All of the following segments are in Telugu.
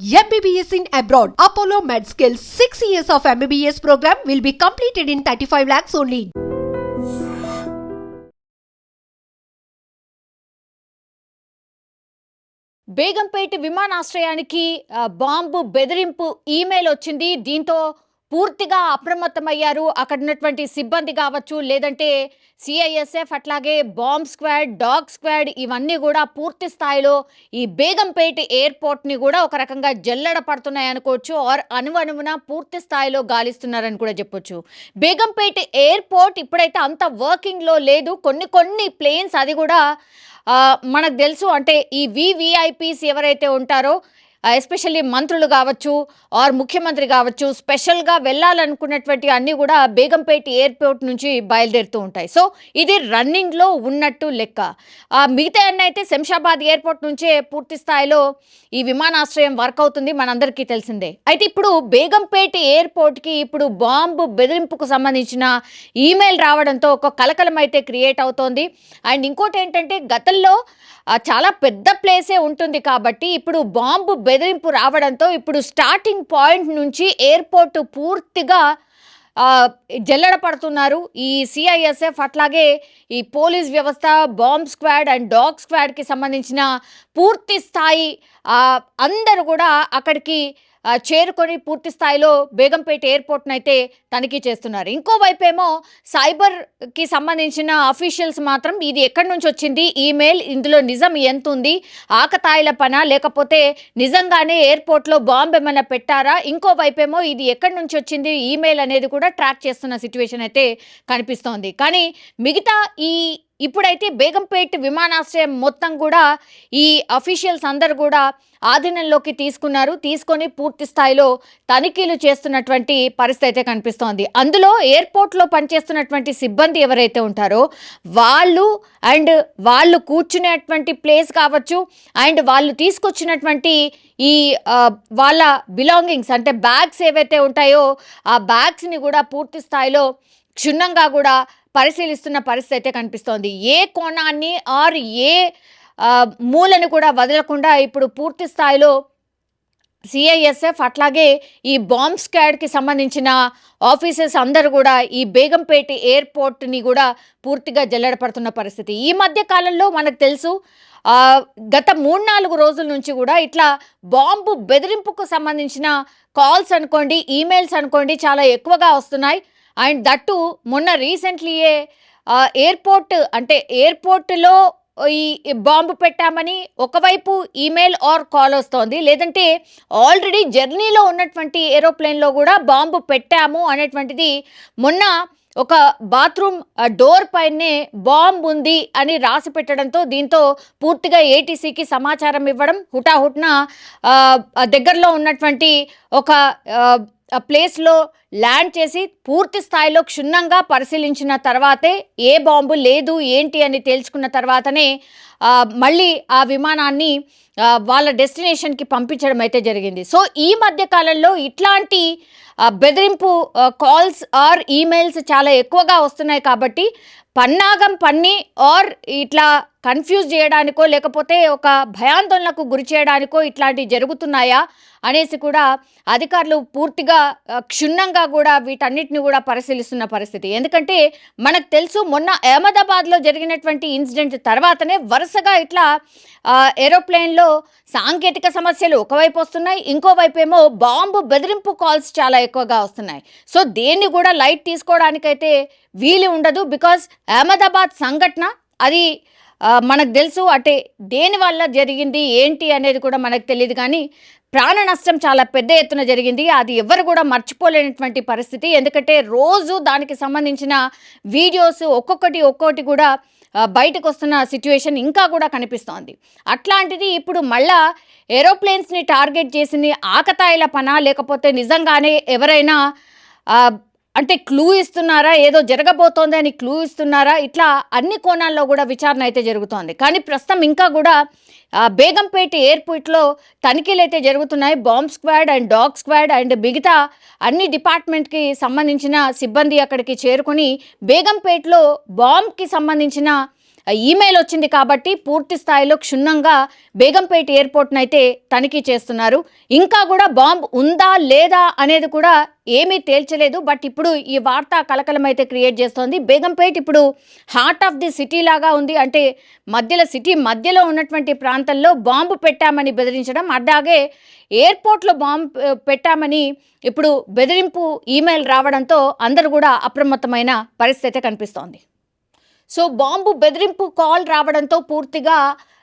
MBBS in abroad. Apollo MedSkill 6 years of MBBS program will be completed in 35 lakhs only. Begumpet విమానాశ్రయానికి బాంబు బెదిరింపు ఈమెయిల్ వచ్చింది దీంతో పూర్తిగా అప్రమత్తమయ్యారు. అక్కడ ఉన్నటువంటి సిబ్బంది కావచ్చు లేదంటే సిఐఎస్ఎఫ్ అట్లాగే బాంబ్ స్క్వాడ్ డాగ్ స్క్వాడ్ ఇవన్నీ కూడా పూర్తి స్థాయిలో ఈ బేగంపేట ఎయిర్పోర్ట్ని కూడా ఒక రకంగా జల్లడ పడుతున్నాయి అనుకోవచ్చు ఆర్ అనువనువున పూర్తి స్థాయిలో గాలిస్తున్నారని కూడా చెప్పొచ్చు. బేగంపేట ఎయిర్పోర్ట్ ఇప్పుడైతే అంత వర్కింగ్లో లేదు. కొన్ని కొన్ని ప్లేన్స్ అది కూడా మనకు తెలుసు. అంటే ఈ వివిఐపీస్ ఎవరైతే ఉంటారో ఎస్పెషల్లీ మంత్రులు కావచ్చు ఆర్ ముఖ్యమంత్రి కావచ్చు స్పెషల్గా వెళ్ళాలనుకున్నటువంటి అన్నీ కూడా బేగంపేట ఎయిర్పోర్ట్ నుంచి బయలుదేరుతూ ఉంటాయి. సో ఇది రన్నింగ్లో ఉన్నట్టు లెక్క. మిగతా అన్నీ అయితే శంషాబాద్ ఎయిర్పోర్ట్ నుంచే పూర్తి స్థాయిలో ఈ విమానాశ్రయం వర్క్ అవుతుంది మనందరికీ తెలిసిందే. అయితే ఇప్పుడు బేగంపేట ఎయిర్పోర్ట్కి ఇప్పుడు బాంబు బెదిరింపుకు సంబంధించిన ఈమెయిల్ రావడంతో ఒక కలకలం అయితే క్రియేట్ అవుతోంది. అండ్ ఇంకోటి ఏంటంటే గతంలో చాలా పెద్ద ప్లేసే ఉంటుంది కాబట్టి ఇప్పుడు బాంబు బెదిరింపు రావడంతో ఇప్పుడు స్టార్టింగ్ పాయింట్ నుంచి ఎయిర్పోర్ట్ పూర్తిగా జల్లడ జల్లెడ పడుతున్నారు. ఈ సిఐఎస్ఎఫ్ అట్లాగే ఈ పోలీస్ వ్యవస్థ బాంబ్ స్క్వాడ్ అండ్ డాగ్ స్క్వాడ్కి సంబంధించిన పూర్తి స్థాయి అందరు అందరూ కూడా అక్కడికి చేరుకొని పూర్తి స్థాయిలో బేగంపేట ఎయిర్పోర్ట్ను అయితే తనిఖీ చేస్తున్నారు. ఇంకోవైపు ఏమో సైబర్కి సంబంధించిన అఫీషియల్స్ మాత్రం ఇది ఎక్కడి నుంచి వచ్చింది? ఈమెయిల్ ఇందులో నిజం ఎంత ఉంది? ఆకతాయిల పన? లేకపోతే నిజంగానే ఎయిర్పోర్ట్లో బాంబు ఏమైనా పెట్టారా? ఇంకోవైపు ఏమో ఇది ఎక్కడి నుంచి వచ్చింది? ఈమెయిల్ అనేది కూడా ట్రాక్ చేస్తున్న సిచ్యువేషన్ అయితే కనిపిస్తోంది. కానీ మిగతా ఈ ఇప్పుడైతే బేగంపేట్ విమానాశ్రయం మొత్తం కూడా ఈ అఫీషియల్స్ అందరు కూడా ఆధీనంలోకి తీసుకున్నారు. తీసుకొని పూర్తి స్థాయిలో తనిఖీలు చేస్తున్నటువంటి పరిస్థితి అయితే కనిపిస్తోంది. అందులో ఎయిర్పోర్ట్లో పనిచేస్తున్నటువంటి సిబ్బంది ఎవరైతే ఉంటారో వాళ్ళు అండ్ వాళ్ళు కూర్చునేటువంటి ప్లేస్ కావచ్చు అండ్ వాళ్ళు తీసుకొచ్చినటువంటి ఈ వాళ్ళ బిలాంగింగ్స్ అంటే బ్యాగ్స్ ఏవైతే ఉంటాయో ఆ బ్యాగ్స్ని కూడా పూర్తి స్థాయిలో క్షుణ్ణంగా కూడా పరిశీలిస్తున్న పరిస్థితి అయితే కనిపిస్తోంది. ఏ కోణాన్ని ఆర్ ఏ మూలని కూడా వదలకుండా ఇప్పుడు పూర్తి స్థాయిలో సిఐఎస్ఎఫ్ అట్లాగే ఈ బాంబ్ స్క్వాడ్కి సంబంధించిన ఆఫీసర్స్ అందరూ కూడా ఈ బేగంపేట ఎయిర్పోర్ట్ని కూడా పూర్తిగా జల్లెడపడుతున్న పరిస్థితి. ఈ మధ్య కాలంలో మనకు తెలుసు గత మూడు నాలుగు రోజుల నుంచి కూడా ఇట్లా బాంబు బెదిరింపుకు సంబంధించిన కాల్స్ అనుకోండి ఈమెయిల్స్ అనుకోండి చాలా ఎక్కువగా వస్తున్నాయి. అండ్ దట్టు మొన్న రీసెంట్లీయే ఎయిర్పోర్ట్ అంటే ఎయిర్పోర్ట్లో ఈ బాంబు పెట్టామని ఒకవైపు ఈమెయిల్ ఆర్ కాల్ వస్తోంది. లేదంటే ఆల్రెడీ జర్నీలో ఉన్నటువంటి ఏరోప్లేన్లో కూడా బాంబు పెట్టాము అనేటువంటిది మొన్న ఒక బాత్రూమ్ డోర్ పైనే బాంబ్ ఉంది అని రాసి పెట్టడంతో దీంతో పూర్తిగా ఏటీసీకి సమాచారం ఇవ్వడం హుటాహుట్న దగ్గరలో ఉన్నటువంటి ఒక ప్లేస్లో ల్యాండ్ చేసి పూర్తి స్థాయిలో క్షుణ్ణంగా పరిశీలించిన తర్వాతే ఏ బాంబు లేదు ఏంటి అని తేల్చుకున్న తర్వాతనే మళ్ళీ ఆ విమానాన్ని వాళ్ళ డెస్టినేషన్కి పంపించడం అయితే జరిగింది. సో ఈ మధ్య కాలంలో ఇట్లాంటి బెదిరింపు కాల్స్ ఆర్ ఈమెయిల్స్ చాలా ఎక్కువగా వస్తున్నాయి కాబట్టి పన్నాగం పన్ని ఆర్ ఇట్లా కన్ఫ్యూజ్ చేయడానికో లేకపోతే ఒక భయాందోళనకు గురి చేయడానికో ఇట్లాంటివి జరుగుతున్నాయా అనేసి కూడా అధికారులు పూర్తిగా క్షుణ్ణంగా కూడా వీటన్నిటిని కూడా పరిశీలిస్తున్న పరిస్థితి. ఎందుకంటే మనకు తెలుసు మొన్న అహ్మదాబాద్లో జరిగినటువంటి ఇన్సిడెంట్ తర్వాతనే వరుసగా ఇట్లా ఏరోప్లేన్లో సాంకేతిక సమస్యలు ఒకవైపు వస్తున్నాయి ఇంకోవైపు ఏమో బాంబు బెదిరింపు కాల్స్ చాలా ఎక్కువగా వస్తున్నాయి. సో దేన్ని కూడా లైట్ తీసుకోవడానికైతే వీలు ఉండదు బికాజ్ అహ్మదాబాద్ సంఘటన అది మనకు తెలుసు అంటే దేని వల్ల జరిగింది ఏంటి అనేది కూడా మనకు తెలియదు కానీ ప్రాణ నష్టం చాలా పెద్ద ఎత్తున జరిగింది. అది ఎవరు కూడా మర్చిపోలేనటువంటి పరిస్థితి. ఎందుకంటే రోజు దానికి సంబంధించిన వీడియోస్ ఒక్కొక్కటి ఒక్కొక్కటి కూడా బయటకు వస్తున్న సిచ్యువేషన్ ఇంకా కూడా కనిపిస్తోంది. అట్లాంటిది ఇప్పుడు మళ్ళా ఏరోప్లేన్స్ని టార్గెట్ చేసింది ఆకతాయిల పన? లేకపోతే నిజంగానే ఎవరైనా అంటే క్లూ ఇస్తున్నారా? ఏదో జరగబోతోంది అని క్లూ ఇస్తున్నారా? ఇట్లా అన్ని కోణాల్లో కూడా విచారణ అయితే జరుగుతోంది. కానీ ప్రస్తుతం ఇంకా కూడా బేగంపేట ఎయిర్పోర్ట్లో తనిఖీలు అయితే జరుగుతున్నాయి. Bomb squad and dog squad and మిగతా అన్ని డిపార్ట్మెంట్కి సంబంధించిన సిబ్బంది అక్కడికి చేరుకొని బేగంపేటలో బాంబ్కి సంబంధించిన ఈమెయిల్ వచ్చింది కాబట్టి పూర్తి స్థాయిలో క్షుణ్ణంగా బేగంపేట ఎయిర్పోర్ట్ను అయితే తనిఖీ చేస్తున్నారు. ఇంకా కూడా బాంబ్ ఉందా లేదా అనేది కూడా ఏమీ తేల్చలేదు. బట్ ఇప్పుడు ఈ వార్త కలకలం అయితే క్రియేట్ చేస్తోంది. బేగంపేట్ ఇప్పుడు హార్ట్ ఆఫ్ ది సిటీ లాగా ఉంది. అంటే మధ్యలో సిటీ మధ్యలో ఉన్నటువంటి ప్రాంతంలో బాంబు పెట్టామని బెదిరించడం అలాగే ఎయిర్పోర్ట్లో బాంబు పెట్టామని ఇప్పుడు బెదిరింపు ఈమెయిల్ రావడంతో అందరూ కూడా అప్రమత్తమైన పరిస్థితి కనిపిస్తోంది. సో బాంబు బెదిరింపు కాల్ రావడంతో పూర్తిగా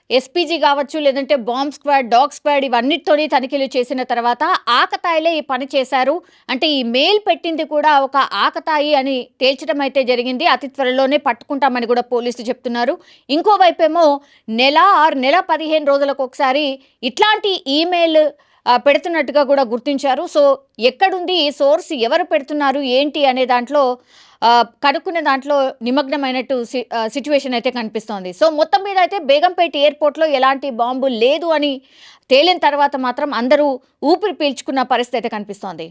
ఎస్పీజీ కావచ్చు లేదంటే బాంబ్ స్క్వాడ్ డాగ్ స్క్వాడ్ ఇవన్నిటితోని తనిఖీలు చేసిన తర్వాత ఆకతాయిలే ఈ పని చేశారు. అంటే ఈ మెయిల్ పెట్టింది కూడా ఒక ఆకతాయి అని తేల్చడం అయితే జరిగింది. అతి త్వరలోనే పట్టుకుంటామని కూడా పోలీసులు చెప్తున్నారు. ఇంకోవైపేమో నెల ఆరు నెల పదిహేను రోజులకు ఒకసారి ఇట్లాంటి ఈమెయిల్ పెడుతున్నట్టుగా కూడా గుర్తించారు. సో ఎక్కడుంది ఈ సోర్స్ ఎవరు పెడుతున్నారు ఏంటి అనే దాంట్లో కనుక్కునే దాంట్లో నిమగ్నమైనట్టు సిచ్యువేషన్ అయితే కనిపిస్తోంది. సో మొత్తం మీద అయితే బేగంపేట ఎయిర్పోర్ట్లో ఎలాంటి బాంబు లేదు అని తేలిన తర్వాత మాత్రం అందరూ ఊపిరి పీల్చుకున్న పరిస్థితి అయితే కనిపిస్తోంది.